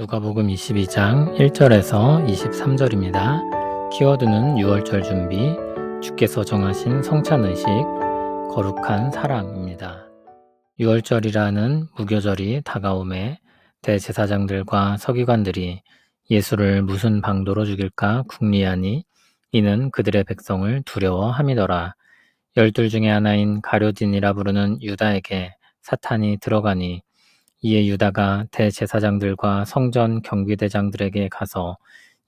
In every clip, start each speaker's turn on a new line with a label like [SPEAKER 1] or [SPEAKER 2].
[SPEAKER 1] 누가복음 22장 1절에서 23절입니다. 키워드는 6월절 준비, 주께서 정하신 성찬 의식, 거룩한 사랑입니다. 6월절이라는 무교절이 다가오매 대제사장들과 서기관들이 예수를 무슨 방도로 죽일까 궁리하니 이는 그들의 백성을 두려워함이더라. 열둘 중에 하나인 가료딘이라 부르는 유다에게 사탄이 들어가니 이에 유다가 대제사장들과 성전 경비대장들에게 가서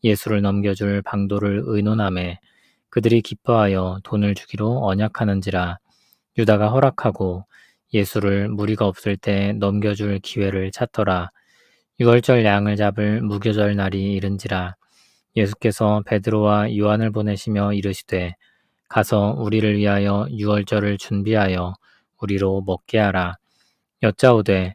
[SPEAKER 1] 예수를 넘겨줄 방도를 의논함에 그들이 기뻐하여 돈을 주기로 언약하는지라 유다가 허락하고 예수를 무리가 없을 때 넘겨줄 기회를 찾더라. 유월절 양을 잡을 무교절 날이 이른지라 예수께서 베드로와 요한을 보내시며 이르시되 가서 우리를 위하여 유월절을 준비하여 우리로 먹게 하라. 여짜오되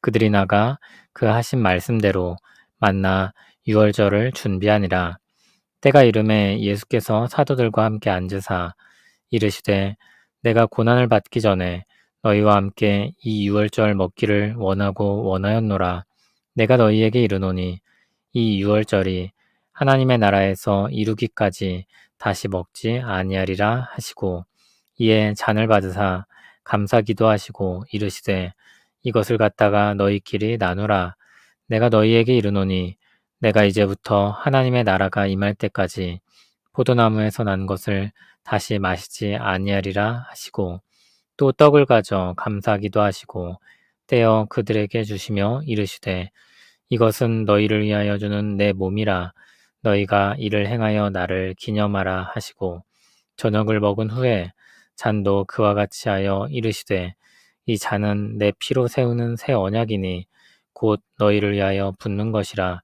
[SPEAKER 1] 그들이 나가 그 하신 말씀대로 만나 유월절을 준비하니라. 때가 이름에 예수께서 사도들과 함께 앉으사 이르시되 내가 고난을 받기 전에 너희와 함께 이 유월절 먹기를 원하고 원하였노라. 내가 너희에게 이르노니 이 유월절이 하나님의 나라에서 이루기까지 다시 먹지 아니하리라 하시고 이에 잔을 받으사 감사 기도 하시고 이르시되 이것을 갖다가 너희끼리 나누라. 내가 너희에게 이르노니 내가 이제부터 하나님의 나라가 임할 때까지 포도나무에서 난 것을 다시 마시지 아니하리라 하시고 또 떡을 가져 감사하기도 하시고 떼어 그들에게 주시며 이르시되 이것은 너희를 위하여 주는 내 몸이라 너희가 이를 행하여 나를 기념하라 하시고 저녁을 먹은 후에 잔도 그와 같이 하여 이르시되 이 잔은 내 피로 세우는 새 언약이니 곧 너희를 위하여 붓는 것이라.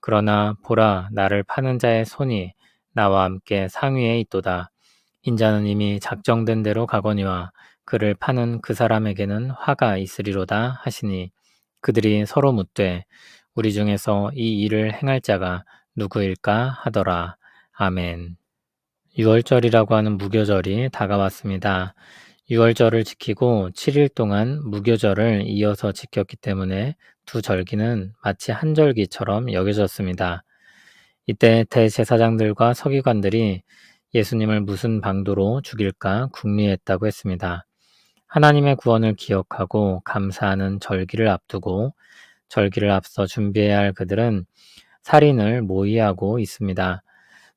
[SPEAKER 1] 그러나 보라 나를 파는 자의 손이 나와 함께 상위에 있도다. 인자는 이미 작정된 대로 가거니와 그를 파는 그 사람에게는 화가 있으리로다 하시니 그들이 서로 묻되 우리 중에서 이 일을 행할 자가 누구일까 하더라. 아멘. 6월절이라고 하는 무교절이 다가왔습니다. 6월절을 지키고 7일 동안 무교절을 이어서 지켰기 때문에 두 절기는 마치 한 절기처럼 여겨졌습니다. 이때 대제사장들과 서기관들이 예수님을 무슨 방도로 죽일까 궁리했다고 했습니다. 하나님의 구원을 기억하고 감사하는 절기를 앞두고 절기를 앞서 준비해야 할 그들은 살인을 모의하고 있습니다.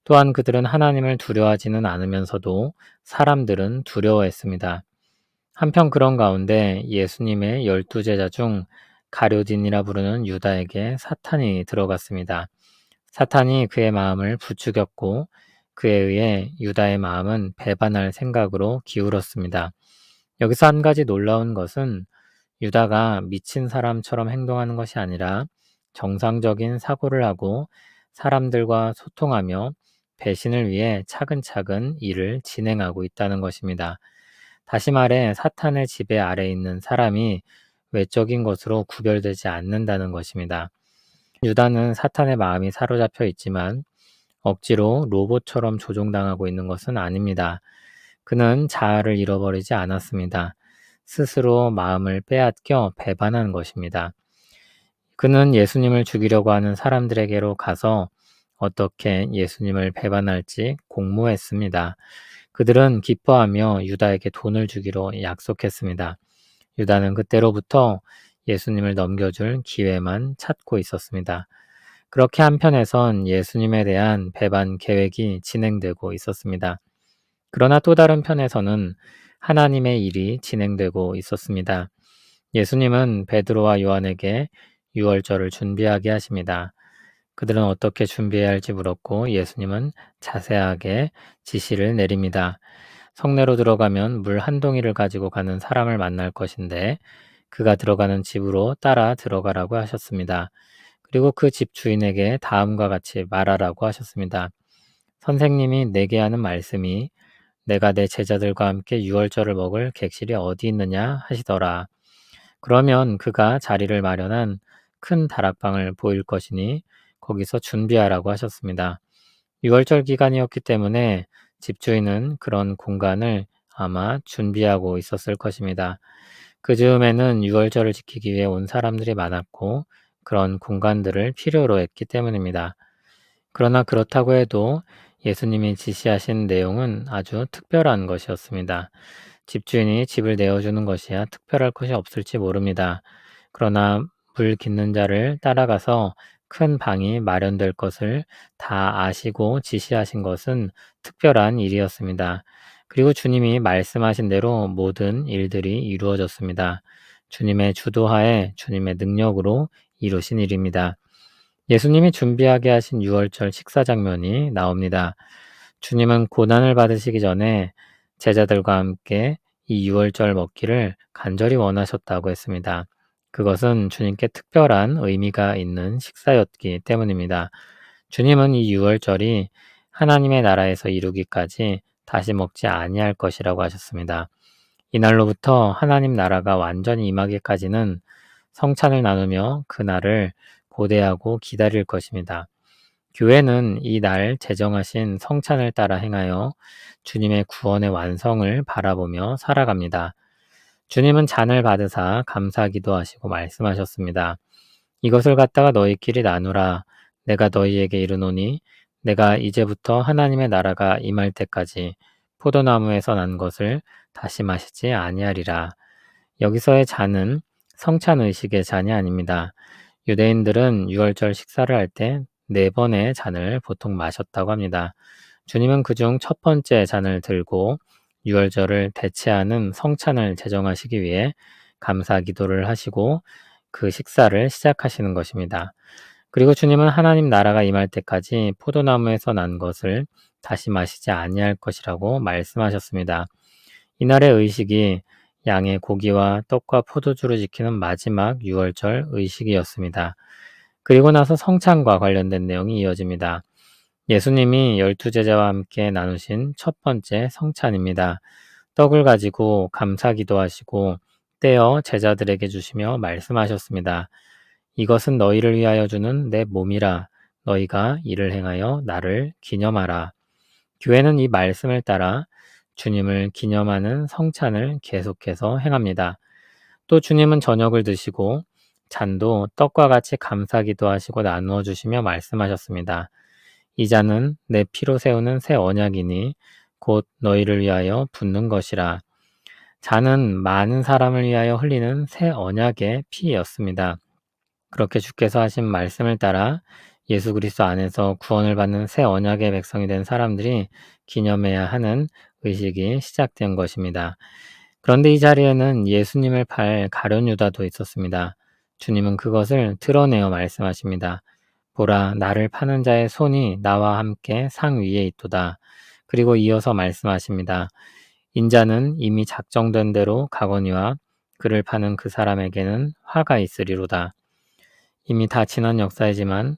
[SPEAKER 1] 또한 그들은 하나님을 두려워하지는 않으면서도 사람들은 두려워했습니다. 한편 그런 가운데 예수님의 열두 제자 중 가료딘이라 부르는 유다에게 사탄이 들어갔습니다. 사탄이 그의 마음을 부추겼고 그에 의해 유다의 마음은 배반할 생각으로 기울었습니다. 여기서 한 가지 놀라운 것은 유다가 미친 사람처럼 행동하는 것이 아니라 정상적인 사고를 하고 사람들과 소통하며 배신을 위해 차근차근 일을 진행하고 있다는 것입니다. 다시 말해 사탄의 지배 아래 있는 사람이 외적인 것으로 구별되지 않는다는 것입니다. 유다는 사탄의 마음이 사로잡혀 있지만 억지로 로봇처럼 조종당하고 있는 것은 아닙니다. 그는 자아를 잃어버리지 않았습니다. 스스로 마음을 빼앗겨 배반한 것입니다. 그는 예수님을 죽이려고 하는 사람들에게로 가서 어떻게 예수님을 배반할지 공모했습니다. 그들은 기뻐하며 유다에게 돈을 주기로 약속했습니다. 유다는 그때로부터 예수님을 넘겨줄 기회만 찾고 있었습니다. 그렇게 한편에선 예수님에 대한 배반 계획이 진행되고 있었습니다. 그러나 또 다른 편에서는 하나님의 일이 진행되고 있었습니다. 예수님은 베드로와 요한에게 유월절을 준비하게 하십니다. 그들은 어떻게 준비해야 할지 물었고 예수님은 자세하게 지시를 내립니다. 성내로 들어가면 물 한 동이를 가지고 가는 사람을 만날 것인데 그가 들어가는 집으로 따라 들어가라고 하셨습니다. 그리고 그 집 주인에게 다음과 같이 말하라고 하셨습니다. 선생님이 내게 하는 말씀이 내가 내 제자들과 함께 유월절을 먹을 객실이 어디 있느냐 하시더라. 그러면 그가 자리를 마련한 큰 다락방을 보일 것이니 거기서 준비하라고 하셨습니다. 유월절 기간이었기 때문에 집주인은 그런 공간을 아마 준비하고 있었을 것입니다. 그 즈음에는 유월절을 지키기 위해 온 사람들이 많았고 그런 공간들을 필요로 했기 때문입니다. 그러나 그렇다고 해도 예수님이 지시하신 내용은 아주 특별한 것이었습니다. 집주인이 집을 내어주는 것이야 특별할 것이 없을지 모릅니다. 그러나 물 깃는 자를 따라가서 큰 방이 마련될 것을 다 아시고 지시하신 것은 특별한 일이었습니다. 그리고 주님이 말씀하신 대로 모든 일들이 이루어졌습니다. 주님의 주도하에 주님의 능력으로 이루신 일입니다. 예수님이 준비하게 하신 유월절 식사 장면이 나옵니다. 주님은 고난을 받으시기 전에 제자들과 함께 이 유월절 먹기를 간절히 원하셨다고 했습니다. 그것은 주님께 특별한 의미가 있는 식사였기 때문입니다. 주님은 이 유월절이 하나님의 나라에서 이루기까지 다시 먹지 아니할 것이라고 하셨습니다. 이날로부터 하나님 나라가 완전히 임하기까지는 성찬을 나누며 그날을 고대하고 기다릴 것입니다. 교회는 이 날 제정하신 성찬을 따라 행하여 주님의 구원의 완성을 바라보며 살아갑니다. 주님은 잔을 받으사 감사 기도하시고 말씀하셨습니다. 이것을 갖다가 너희끼리 나누라. 내가 너희에게 이르노니 내가 이제부터 하나님의 나라가 임할 때까지 포도나무에서 난 것을 다시 마시지 아니하리라. 여기서의 잔은 성찬 의식의 잔이 아닙니다. 유대인들은 유월절 식사를 할 때 네 번의 잔을 보통 마셨다고 합니다. 주님은 그중 첫 번째 잔을 들고 유월절을 대체하는 성찬을 제정하시기 위해 감사 기도를 하시고 그 식사를 시작하시는 것입니다. 그리고 주님은 하나님 나라가 임할 때까지 포도나무에서 난 것을 다시 마시지 아니할 것이라고 말씀하셨습니다. 이날의 의식이 양의 고기와 떡과 포도주를 지키는 마지막 유월절 의식이었습니다. 그리고 나서 성찬과 관련된 내용이 이어집니다. 예수님이 열두 제자와 함께 나누신 첫 번째 성찬입니다. 떡을 가지고 감사 기도하시고 떼어 제자들에게 주시며 말씀하셨습니다. 이것은 너희를 위하여 주는 내 몸이라 너희가 이를 행하여 나를 기념하라. 교회는 이 말씀을 따라 주님을 기념하는 성찬을 계속해서 행합니다. 또 주님은 저녁을 드시고 잔도 떡과 같이 감사기도 하시고 나누어 주시며 말씀하셨습니다. 이 잔은 내 피로 세우는 새 언약이니 곧 너희를 위하여 붓는 것이라. 잔은 많은 사람을 위하여 흘리는 새 언약의 피였습니다. 그렇게 주께서 하신 말씀을 따라 예수 그리스도 안에서 구원을 받는 새 언약의 백성이 된 사람들이 기념해야 하는 의식이 시작된 것입니다. 그런데 이 자리에는 예수님을 팔 가련 유다도 있었습니다. 주님은 그것을 드러내어 말씀하십니다. 보라, 나를 파는 자의 손이 나와 함께 상 위에 있도다. 그리고 이어서 말씀하십니다. 인자는 이미 작정된 대로 가거니와 그를 파는 그 사람에게는 화가 있으리로다. 이미 다 지난 역사이지만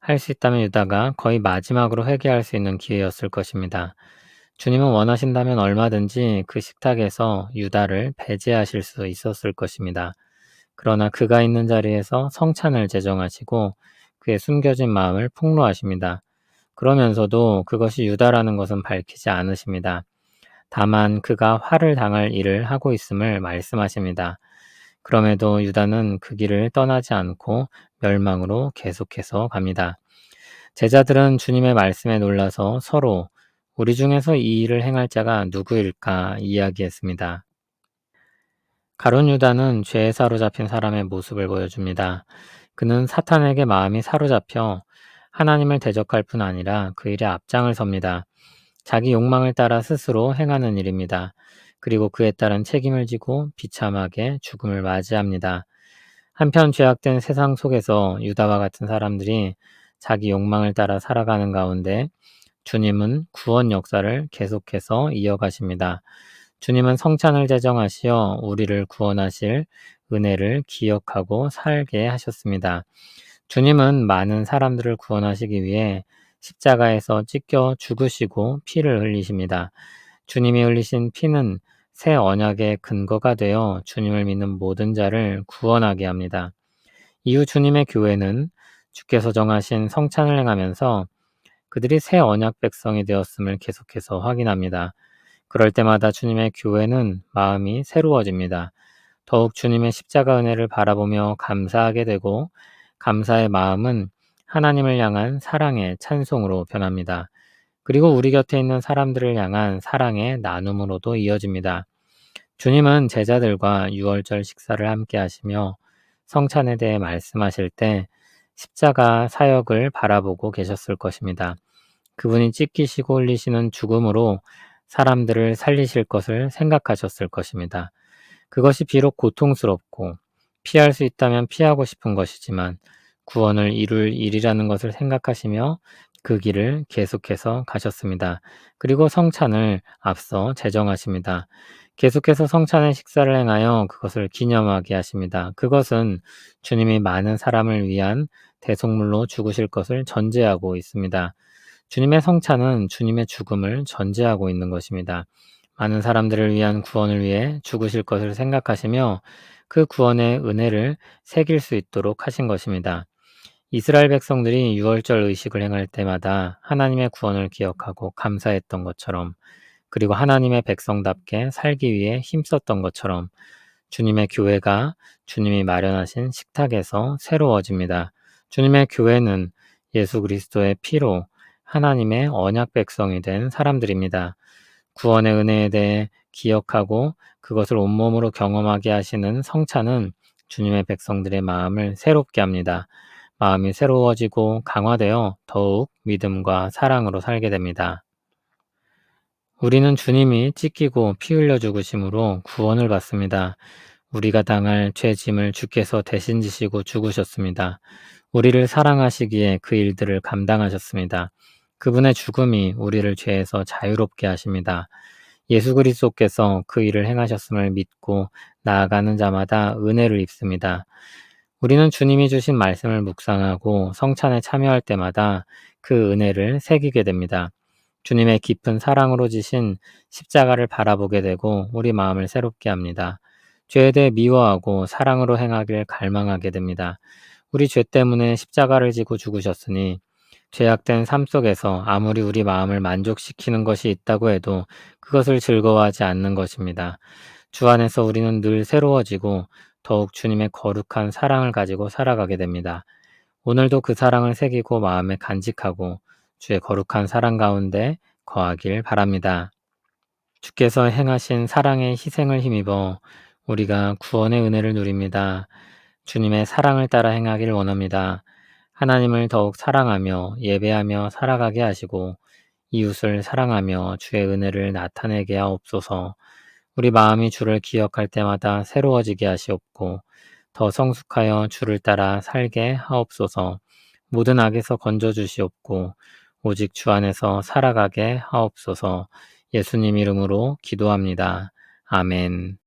[SPEAKER 1] 할 수 있다면 유다가 거의 마지막으로 회개할 수 있는 기회였을 것입니다. 주님은 원하신다면 얼마든지 그 식탁에서 유다를 배제하실 수 있었을 것입니다. 그러나 그가 있는 자리에서 성찬을 제정하시고 그의 숨겨진 마음을 폭로하십니다. 그러면서도 그것이 유다라는 것은 밝히지 않으십니다. 다만 그가 화를 당할 일을 하고 있음을 말씀하십니다. 그럼에도 유다는 그 길을 떠나지 않고 멸망으로 계속해서 갑니다. 제자들은 주님의 말씀에 놀라서 서로 우리 중에서 이 일을 행할 자가 누구일까 이야기했습니다. 가론 유다는 죄에 사로잡힌 사람의 모습을 보여줍니다. 그는 사탄에게 마음이 사로잡혀 하나님을 대적할 뿐 아니라 그 일에 앞장을 섭니다. 자기 욕망을 따라 스스로 행하는 일입니다. 그리고 그에 따른 책임을 지고 비참하게 죽음을 맞이합니다. 한편 죄악된 세상 속에서 유다와 같은 사람들이 자기 욕망을 따라 살아가는 가운데 주님은 구원 역사를 계속해서 이어가십니다. 주님은 성찬을 제정하시어 우리를 구원하실 은혜를 기억하고 살게 하셨습니다. 주님은 많은 사람들을 구원하시기 위해 십자가에서 찢겨 죽으시고 피를 흘리십니다. 주님이 흘리신 피는 새 언약의 근거가 되어 주님을 믿는 모든 자를 구원하게 합니다. 이후 주님의 교회는 주께서 정하신 성찬을 행하면서 그들이 새 언약 백성이 되었음을 계속해서 확인합니다. 그럴 때마다 주님의 교회는 마음이 새로워집니다. 더욱 주님의 십자가 은혜를 바라보며 감사하게 되고 감사의 마음은 하나님을 향한 사랑의 찬송으로 변합니다. 그리고 우리 곁에 있는 사람들을 향한 사랑의 나눔으로도 이어집니다. 주님은 제자들과 유월절 식사를 함께 하시며 성찬에 대해 말씀하실 때 십자가 사역을 바라보고 계셨을 것입니다. 그분이 찢기시고 흘리시는 죽음으로 사람들을 살리실 것을 생각하셨을 것입니다. 그것이 비록 고통스럽고 피할 수 있다면 피하고 싶은 것이지만 구원을 이룰 일이라는 것을 생각하시며 그 길을 계속해서 가셨습니다. 그리고 성찬을 앞서 제정하십니다. 계속해서 성찬의 식사를 행하여 그것을 기념하게 하십니다. 그것은 주님이 많은 사람을 위한 대속물로 죽으실 것을 전제하고 있습니다. 주님의 성찬은 주님의 죽음을 전제하고 있는 것입니다. 많은 사람들을 위한 구원을 위해 죽으실 것을 생각하시며 그 구원의 은혜를 새길 수 있도록 하신 것입니다. 이스라엘 백성들이 유월절 의식을 행할 때마다 하나님의 구원을 기억하고 감사했던 것처럼 그리고 하나님의 백성답게 살기 위해 힘썼던 것처럼 주님의 교회가 주님이 마련하신 식탁에서 새로워집니다. 주님의 교회는 예수 그리스도의 피로 하나님의 언약 백성이 된 사람들입니다. 구원의 은혜에 대해 기억하고 그것을 온몸으로 경험하게 하시는 성찬은 주님의 백성들의 마음을 새롭게 합니다. 마음이 새로워지고 강화되어 더욱 믿음과 사랑으로 살게 됩니다. 우리는 주님이 찢기고 피 흘려 죽으심으로 구원을 받습니다. 우리가 당할 죄 짐을 주께서 대신 지시고 죽으셨습니다. 우리를 사랑하시기에 그 일들을 감당하셨습니다. 그분의 죽음이 우리를 죄에서 자유롭게 하십니다. 예수 그리스도께서 그 일을 행하셨음을 믿고 나아가는 자마다 은혜를 입습니다. 우리는 주님이 주신 말씀을 묵상하고 성찬에 참여할 때마다 그 은혜를 새기게 됩니다. 주님의 깊은 사랑으로 지신 십자가를 바라보게 되고 우리 마음을 새롭게 합니다. 죄에 대해 미워하고 사랑으로 행하길 갈망하게 됩니다. 우리 죄 때문에 십자가를 지고 죽으셨으니 죄악된 삶 속에서 아무리 우리 마음을 만족시키는 것이 있다고 해도 그것을 즐거워하지 않는 것입니다. 주 안에서 우리는 늘 새로워지고 더욱 주님의 거룩한 사랑을 가지고 살아가게 됩니다. 오늘도 그 사랑을 새기고 마음에 간직하고 주의 거룩한 사랑 가운데 거하길 바랍니다. 주께서 행하신 사랑의 희생을 힘입어 우리가 구원의 은혜를 누립니다. 주님의 사랑을 따라 행하기를 원합니다. 하나님을 더욱 사랑하며 예배하며 살아가게 하시고 이웃을 사랑하며 주의 은혜를 나타내게 하옵소서. 우리 마음이 주를 기억할 때마다 새로워지게 하시옵고 더 성숙하여 주를 따라 살게 하옵소서. 모든 악에서 건져 주시옵고 오직 주 안에서 살아가게 하옵소서. 예수님 이름으로 기도합니다. 아멘.